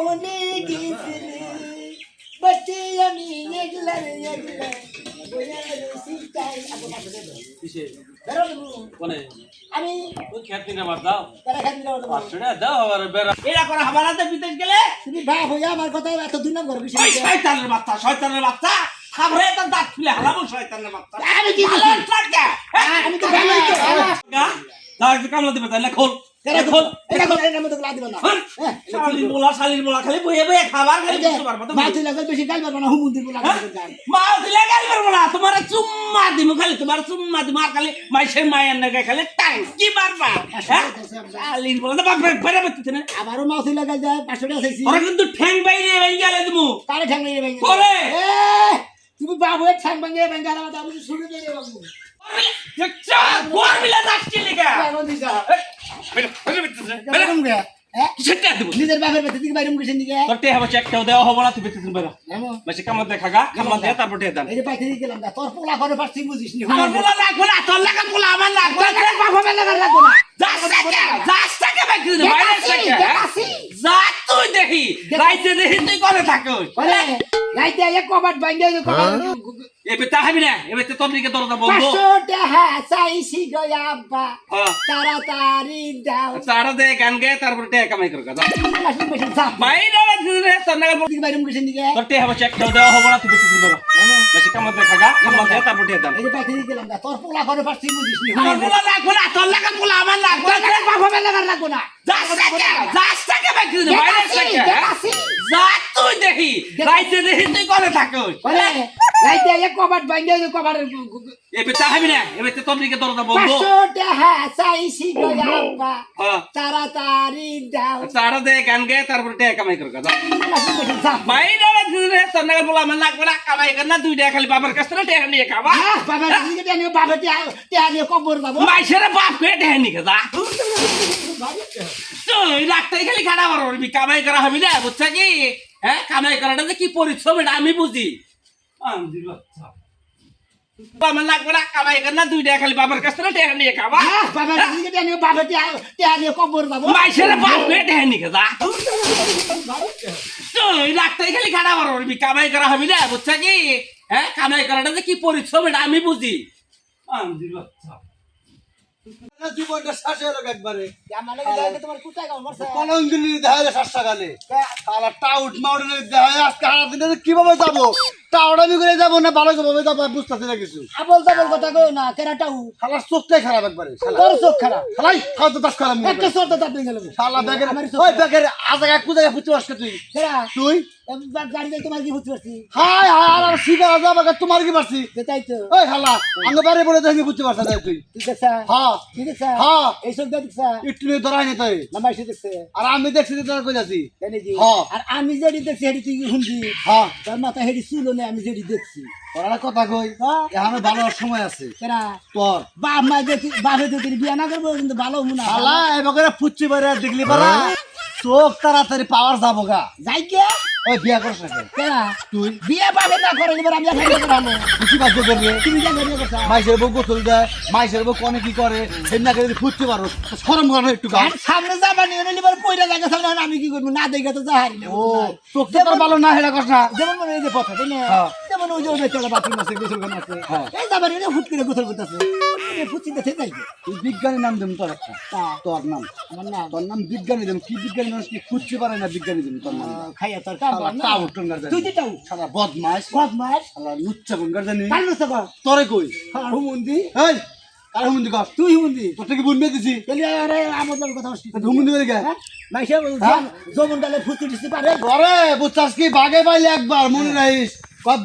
মনে গেছিলে বাচ্চে আমি একলা একলা। কোনে কিনে আমার তারা কথা এত দুই নম্বর শয়তানের বাচ্চা শয়তানের বাচ্চা খাবরে তো দাঁত খুলে হালাবো শয়তানের বাচ্চা আমি কি আমি তো কামলা দিবে তাহলে খোল তোমার চুম্মা খালি তোমার চুম্মা আর খালি মাইসের মায়ের নাকি খালি শালির না। আবারও মা তুই লাগাই যায় পাঁচশো টাকা ওরা কিন্তু ঠ্যাং বাইরে বাইরে গেলে দিমু। কারে ঠ্যাং মেরে ভেঙে করে। তুমি বাবু ঠ্যাং আর আমার শুরু দিয়ে বাবু যাচ্ছে হ্যাঁ? নিজের বাপের বেতে দিকে বাইরে মুখে দিকে তোর টেহা বসে একটাও দেওয়া হব না তুই বেঁচেছিস বেরো। এমন বেশি কামড় দেখা গা কামড় দিয়ে তারপর টেহা দেন এই যে পাইতে গেলাম না তোর পোলা করে পারছি বুঝিস নি আমার পোলা লাগবো না তোর লাগা পোলা আমার লাগবো না। বাপ হবে লাগা লাগবো না। যাস টাকা যাস টাকা বাকি বাইরে দেখাছি, যা তুই দেখি রাইতে দেখি তুই করে থাকোস। গাইতে এক কবাট বাইন্দে কবাট এবে তাহাবি না এবে তো তোর দিকে দরজা বন্ধ পাঁচশো টাকা চাইছি গয়া আব্বা হ্যাঁ তাড়াতাড়ি দাও তারা দে গান গে তারপর টেহা কামাই করে কথা চাপ বাইরে দিনে তোর নাগাল বাইরে মুখে দিকে তোর দেওয়া হব না বেশি দেখা গা তারপর এই যে না তোর পোলা করে পারছি বুঝিস নি আমার পোলা লাগবো না তোর লাগা পোলা আমার লাগবো না হবে লাগা লাগবো না যাস টাকা যাস টাকা বাইরে দেখাছি, টাকা দেখাছি। যা তুই দেখি। রাইতে দেখি তুই করে থাকোস? ওরে গাইতে এক কবাট বাইন্দে কবাট এবে তাহাবি না এবে তো তোর দিকে দরজা বন্ধ। পাঁচশো টাকা চাইছি গয়া আব্বা। হ্যাঁ। তাড়াতাড়ি দাও। তারা দে গান গে তারপর টেহা কামাই করে চাপ বাইরে নাগাল পোলা আমার লাগবো না কামাই কর না দুই টাকা খালি বাবার কাছ থেকে টেহা নিয়ে খাবা। আহ, বাবা দিকে টেনে বাবা টেহা নিয়ে কবর যাব। মাইসের বাপ করে টেহা নিয়ে যা। তুই রাখতেই খালি খাড়া বড় করবি কামাই করা হবি না বুঝছা কি? হ্যাঁ কামাই করাটা যে কি পরিশ্রম এটা আমি বুঝি আন্দির বাচ্চা। আমার লাগবে না কামাই কর না দুই টাকা খালি বাবার কাছ থেকে টেহা নিয়ে খাবা আহ, বাবা দিকে টেনে বাবা টেহা নিয়ে কবর যাব মাইসের বাপ করে টেহা নিয়ে যা তুই রাখতেই খালি খাড়া বড় করবি কামাই করা হবি না বুঝছা কি হ্যাঁ কামাই করাটা যে কি পরিশ্রম এটা আমি বুঝি আন্দির বাচ্চা। জীবনটা একবারে। তোমার কোথায় গাও মরছে? কলঙ্গিনী দেখা যায় শ্বাস সকালে তারা টাউট মাউট দেখা যায় আজকে দিনে কীভাবে যাব? করে না ভালো ভাবে যাব বুঝতেছি না কিছু। আবল তাবল কথা কই না কেরাটাও শালার চোখটাই খারাপ একবারে তোর চোখ খারাপ? শালাই খাও তো দাস খারাপ একটা চোখ তো তাপ গেল। শালা ব্যাগের ওই ব্যাগের আজ এক পূজা ফুটতে আসকে তুই। কেরা? তুই? তোমার কি বুঝতে পারছি? হাই হাই আর শিখা যাবা তোমার কি পারছি? সেটাই তো। ওই শালা আঙ্গ বাড়ি বলে দেখি বুঝতে পারছ না তুই। ঠিক আছে হ্যাঁ ঠিক আছে হ্যাঁ এই সব দেখছে একটু নিয়ে ধরাই নি তাই। নামাই সে দেখছে। আর আমি দেখছি যে তোর কই জানি জি হ্যাঁ। আর আমি যেটি দেখছি হেডি তুই শুনবি? হ্যাঁ তোর মাথা হেডি আমি যেটি দেখছি। কথা কই হ্যাঁ। এখনও ভালো সময় আছে। তোর। বাপ মা দেখি বাপে দেখি বিয়া না করব কিন্তু ভালো হয় এবারে ফুচ্ছি বারে দেখলি পারা? চোখ তাড়াতাড়ি পাওয়ার যাব গা। যাই কে ওই বিয়া করছ না কেন? তুই? বিয়ে পাবে না করে এবার আমি এখানে করানো কি বাধ্য করবে? তুমি যা করিয়ে কথা মাইসের বউ গোসল দেয় মাইসের বউ কনে কি করে? সেদিন করে ফুটতে পারো সরম করো একটু গা। সামনে যাবা নিয়ে নিলে এবার পয়লা জায়গা সামনে আমি কি করব? না দেখে তো যাহারি না ও চোখ তো ভালো না হেলা কস না। যেমন মনে হয় যে পথা তাই না? হ্যাঁ। যেমন ওই যে ওই বেচারা বাথরুম আছে গোসল খানা আছে। হ্যাঁ। এই যাবার এনে হুট করে গোসল করতেছে। ফুচি দেখে যাই। তুই বিজ্ঞানী নাম দেব তোর একটা। তোর নাম। আমার নাম। তোর নাম বিজ্ঞানী দেব কি বিজ্ঞানী মানুষ কি খুঁজতে পারে না বিজ্ঞানী দেব তোর নাম? খাইয়া তোর কাম শালা কর না। টাউ টঙ্গার জানি। তুই যেটাও শালা বদমাস বদমাস শালা লুচ্চা গঙ্গার জানি। কার নষ্ট কর তোরে কই? আর হুমুন্দি। এই কার হুমুন্দি কর? তুই হুমুন্দি। তোর থেকে বুনবে দিছি? তাহলে আরে আমার লোক কথা হচ্ছে হুমুন্দি করে গে হ্যাঁ? মাইসা জমন ডালে ফুচি দিতে পারে। ঘরে বুঝছাস কি? বাগে পাইলে একবার মনে রাখিস।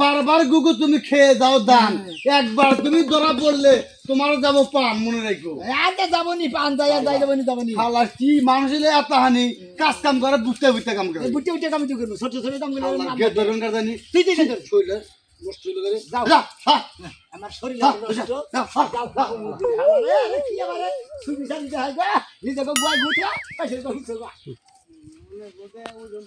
বারবার গুগু তুমি খেয়ে যাও দান। একবার তুমি ধরা পড়লে তোমার যাব পান মনে রাখো। আগে যাব নি পান যাই যাই যাব নি যাব নি শালা কি মানুষের এত হানি? কাজ কাম করে বুঝতে বুঝতে কাম করে। বুটে বুটে কাম তুই করব ছোট ছোট কামগুলো গে ধরন কার জানি। তুই তুই তুই শৈলে নষ্ট হইল করে যাও। যা আমার শরীর নষ্ট। যাও, কি সুবিধা দিতে হয় গুছা, গো।